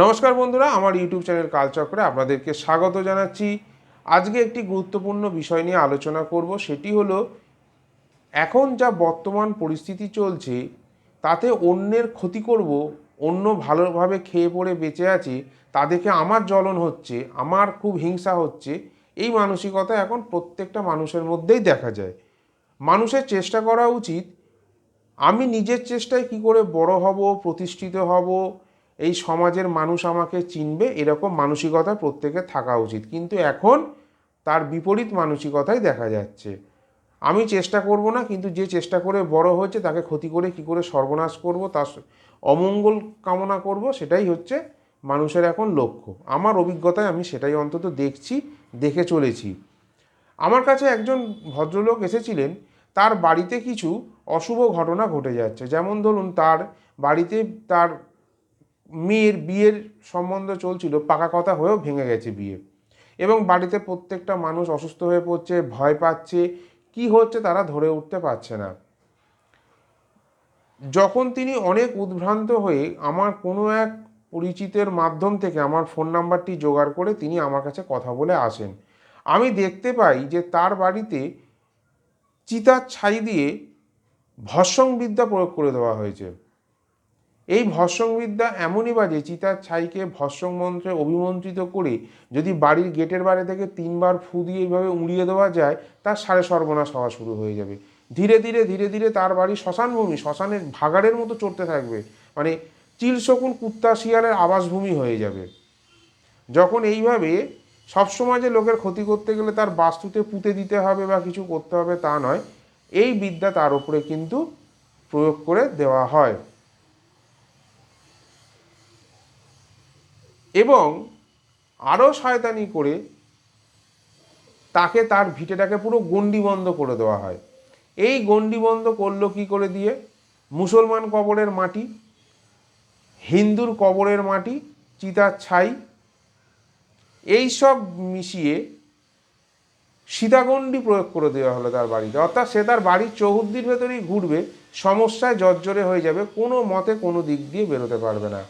নমস্কার বন্ধুরা, আমার ইউটিউব চ্যানেল কালচক্রে আপনাদেরকে স্বাগত জানাচ্ছি। আজকে একটি গুরুত্বপূর্ণ বিষয় নিয়ে আলোচনা করব, সেটি হলো, এখন যা বর্তমান পরিস্থিতি চলছে, তাতে অন্যের ক্ষতি করব, অন্য ভালোভাবে খেয়ে পড়ে বেঁচে আছে তাদেরকে আমার জ্বলন হচ্ছে, আমার খুব হিংসা হচ্ছে, এই মানসিকতা এখন প্রত্যেকটা মানুষের মধ্যেই দেখা যায়। মানুষের চেষ্টা করা উচিত, আমি নিজের চেষ্টায় কি করে বড় হব, প্রতিষ্ঠিত হব এই সমাজের মানুষ আমাকে চিনবে, এরকম মানসিকতা প্রত্যেকের থাকা উচিত। কিন্তু এখন তার বিপরীত মানসিকতাই দেখা যাচ্ছে। আমি চেষ্টা করব না, কিন্তু যে চেষ্টা করে বড় হয়েছে, তাকে ক্ষতি করে কি করে সর্বনাশ করব, তার অমঙ্গল কামনা করব, সেটাই হচ্ছে মানুষের এখন লক্ষ্য। আমার অভিজ্ঞতায় আমি সেটাই অন্তত দেখছি, দেখে চলেছি। আমার কাছে একজন ভদ্রলোক এসেছিলেন, তার বাড়িতে কিছু অশুভ ঘটনা ঘটে যাচ্ছে। যেমন ধরুন, তার বাড়িতে তার মেয়ের বিয়ের সম্বন্ধ চলছিল, পাকা কথা হয়েও ভেঙে গেছে বিয়ে। এবং বাড়িতে প্রত্যেকটা মানুষ অসুস্থ হয়ে পড়ছে, ভয় পাচ্ছে, কি হচ্ছে তারা ধরে উঠতে পারছে না। যখন তিনি অনেক উদ্ভ্রান্ত হয়ে আমার কোনো এক পরিচিতের মাধ্যম থেকে আমার ফোন নাম্বারটি জোগাড় করে তিনি আমার কাছে কথা বলে আসেন। আমি দেখতে পাই যে তার বাড়িতে চিতার ছাই দিয়ে ভস্মং বিদ্যা প্রয়োগ করে দেওয়া হয়েছে। এই ভস্মং বিদ্যা এমনই বাজে, চিতার ছাইকে ভস্মং মন্ত্রে অভিমন্ত্রিত করে যদি বাড়ির গেটের বাইরে থেকে তিনবার ফু দিয়ে এইভাবে উড়িয়ে দেওয়া যায়, তার সাড়ে সর্বনাশ হওয়া শুরু হয়ে যাবে। ধীরে ধীরে ধীরে ধীরে তার বাড়ি শ্মশানভূমি, শ্মশানের ভাগাড়ের মতো চড়তে থাকবে। মানে চিল শকুন কুত্তা শিয়ালের আবাসভূমি হয়ে যাবে। যখন এইভাবে সবসময় যে লোকের ক্ষতি করতে গেলে তার বাস্তুতে পুঁতে দিতে হবে বা কিছু করতে হবে তা নয়, এই বিদ্যা তার উপরে কিন্তু প্রয়োগ করে দেওয়া হয়। এবং আরও শয়তানি করে তাকে তার ভিটেটাকে পুরো গণ্ডিবন্ধ করে দেওয়া হয়। এই গণ্ডিবন্ধ করল কি করে দিয়ে? মুসলমান কবরের মাটি, হিন্দুর কবরের মাটি, চিতার ছাই, এই সব মিশিয়ে সীতাগণ্ডি প্রয়োগ করে দেওয়া হলো তার বাড়িতে। অর্থাৎ সে তার বাড়ির চৌহদ্দির ভেতরেই ঘুরবে, সমস্যায় জর্জরে হয়ে যাবে, কোনো মতে কোনো দিক দিয়ে বেরোতে পারবে না।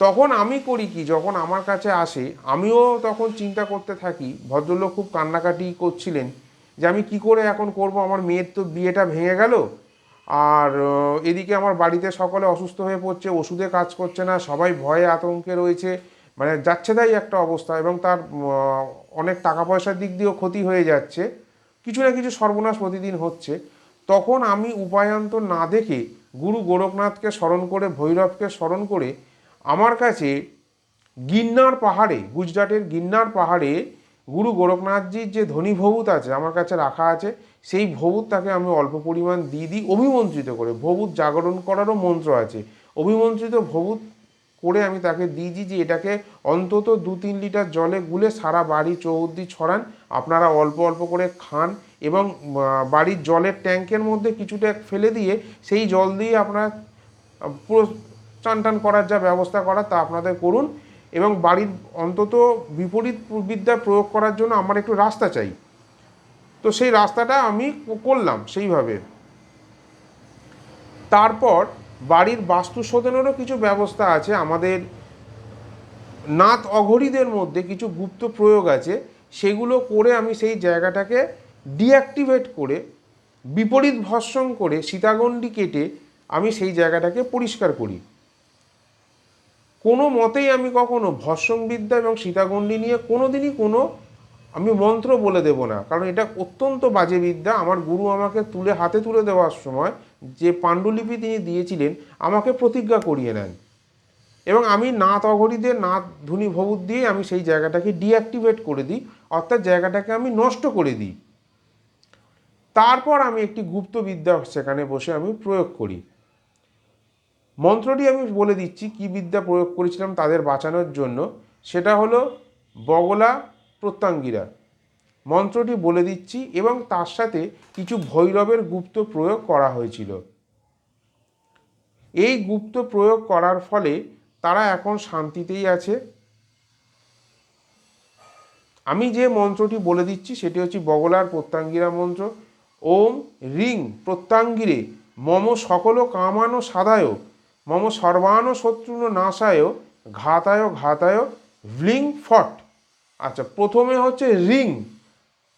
তখন আমি করি কি, যখন আমার কাছে আসে, আমিও তখন চিন্তা করতে থাকি, ভদ্রলোক খুব কান্নাকাটি করছিলেন যে আমি কি করে এখন করব, আমার মেয়ের তো বিয়েটা ভেঙে গেল, আর এদিকে আমার বাড়িতে সকলে অসুস্থ হয়ে পড়ছে, ওষুধে কাজ করছে না, সবাই ভয়ে আতঙ্কে রয়েছে মানে যাচ্ছে তাই একটা অবস্থা, এবং তার অনেক টাকা পয়সার দিক দিয়েও ক্ষতি হয়ে যাচ্ছে, কিছু না কিছু সর্বনাশ প্রতিদিন হচ্ছে, তখন আমি উপায়ান্তর না দেখে গুরু গোরখনাথকে স্মরণ করে, ভৈরবকে স্মরণ করে আমার কাছে গিন্নার পাহাড়ে, গুজরাটের গিন্নার পাহাড়ে গুরু গোরখনাথজির যে ধনী ভবুত আছে, আমার কাছে রাখা আছে, সেই ভবুত তাকে আমি অল্প পরিমাণ দিয়ে দিই অভিমন্ত্রিত করে। ভবুত জাগরণ করারও মন্ত্র আছে। অভিমন্ত্রিত ভবুত করে আমি তাকে দিয়েছি যে এটাকে অন্তত দু তিন লিটার জলে গুলে সারা বাড়ি চৌহদ্দি ছড়ান, আপনারা অল্প অল্প করে খান এবং বাড়ির জলের ট্যাঙ্কের মধ্যে কিছুটা ফেলে দিয়ে সেই জল দিয়ে আপনারা পুরো চান টান করার যা ব্যবস্থা করা তা আপনাদের করুন এবং বাড়ির অন্তত বিপরীত বিদ্যা প্রয়োগ করার জন্য আমার একটু রাস্তা চাই। তো সেই রাস্তাটা আমি করলাম সেইভাবে। তারপর বাড়ির বাস্তু শোধনেরও কিছু ব্যবস্থা আছে। আমাদের নাত অঘরীদের মধ্যে কিছু গুপ্ত প্রয়োগ আছে। সেগুলো করে আমি সেই জায়গাটাকে ডিঅ্যাক্টিভেট করে, বিপরীত ভর্ষণ করে সীতাগণ্ডি কেটে আমি সেই জায়গাটাকে পরিষ্কার করি। কোনো মতেই আমি কখনো ভস্ম বিদ্যা এবং সীতাগণ্ডি নিয়ে কোনো দিনই কোনো, আমি মন্ত্র বলে দেব না। কারণ এটা অত্যন্ত বাজে বিদ্যা। আমার গুরু আমাকে তুলে, হাতে তুলে দেওয়ার সময় যে পাণ্ডুলিপি তিনি দিয়েছিলেন, আমাকে প্রতিজ্ঞা করিয়ে নেন। এবং আমি নাথ অঘরীদের না ধুনি ভবুত দিয়ে আমি সেই জায়গাটাকে ডিঅ্যাক্টিভেট করে দিই। অর্থাৎ জায়গাটাকে আমি নষ্ট করে দিই। তারপর আমি একটি গুপ্ত বিদ্যা সেখানে বসে আমি প্রয়োগ করি। মন্ত্রটি আমি বলে দিচ্ছি, কি বিদ্যা প্রয়োগ করেছিলাম তাদের বাঁচানোর জন্য। সেটা হলো বগলা প্রত্যাঙ্গিরা। মন্ত্রটি বলে দিচ্ছি এবং তার সাথে কিছু ভৈরবের গুপ্ত প্রয়োগ করা হয়েছিল। এই গুপ্ত প্রয়োগ করার ফলে তারা এখন শান্তিতেই আছে। আমি যে মন্ত্রটি বলে দিচ্ছি, সেটি হচ্ছে বগলার প্রত্যাঙ্গিরা মন্ত্র। ওম রিং প্রত্যাঙ্গিরে, মম সকল কামানো সাদায়। মম সর্বাণ শত্রুন নাশায়, ঘাতায় ঘাতায়, ভ্লিং ফট। আচ্ছা প্রথমে হচ্ছে রিং,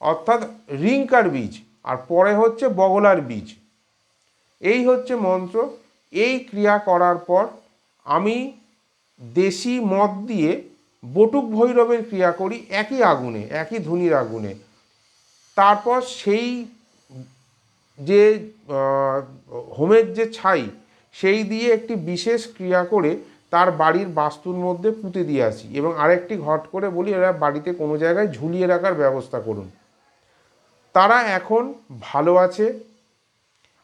অর্থাৎ রিঙ্কার বীজ, আর পরে হচ্ছে বগলার বীজ। এই হচ্ছে মন্ত্র। এই ক্রিয়া করার পর আমি দেশি মদ দিয়ে বটুক ভৈরবের ক্রিয়া করি একই আগুনে, একই ধুনির আগুনে। তারপর সেই যে হোমের যে ছাই সেই দিয়ে একটি বিশেষ ক্রিয়া করে তার বাড়ির বাস্তুর মধ্যে পুঁতে দিয়ে আসি এবং আরেকটি ঘট করে বলি, এরা বাড়িতে কোনো জায়গায় ঝুলিয়ে রাখার ব্যবস্থা করুন। তারা এখন ভালো আছে।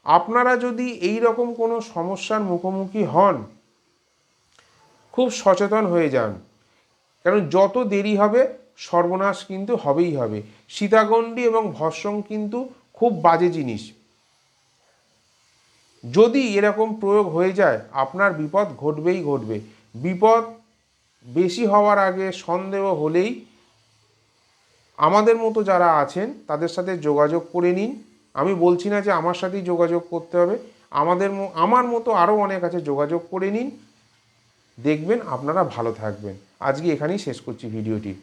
আপনারা যদি এই রকম কোনো সমস্যার মুখোমুখি হন, খুব সচেতন হয়ে যান। কারণ যত দেরি হবে, সর্বনাশ কিন্তু হবেই হবে। সীতাগণ্ডি এবং ভস্ম কিন্তু খুব বাজে জিনিস। যদি এরকম প্রয়োগ হয়ে যায়, আপনার বিপদ ঘটবেই ঘটবে। বিপদ বেশি হওয়ার আগে সন্দেহ হলেই আমাদের মতো যারা আছেন, তাদের সাথে যোগাযোগ করে নিন। আমি বলছি না যে আমার সাথেই যোগাযোগ করতে হবে। আমাদের আমার মতো আরও অনেক আছে, যোগাযোগ করে নিন। দেখবেন আপনারা ভালো থাকবেন। আজকে এখানেই শেষ করছি ভিডিওটি।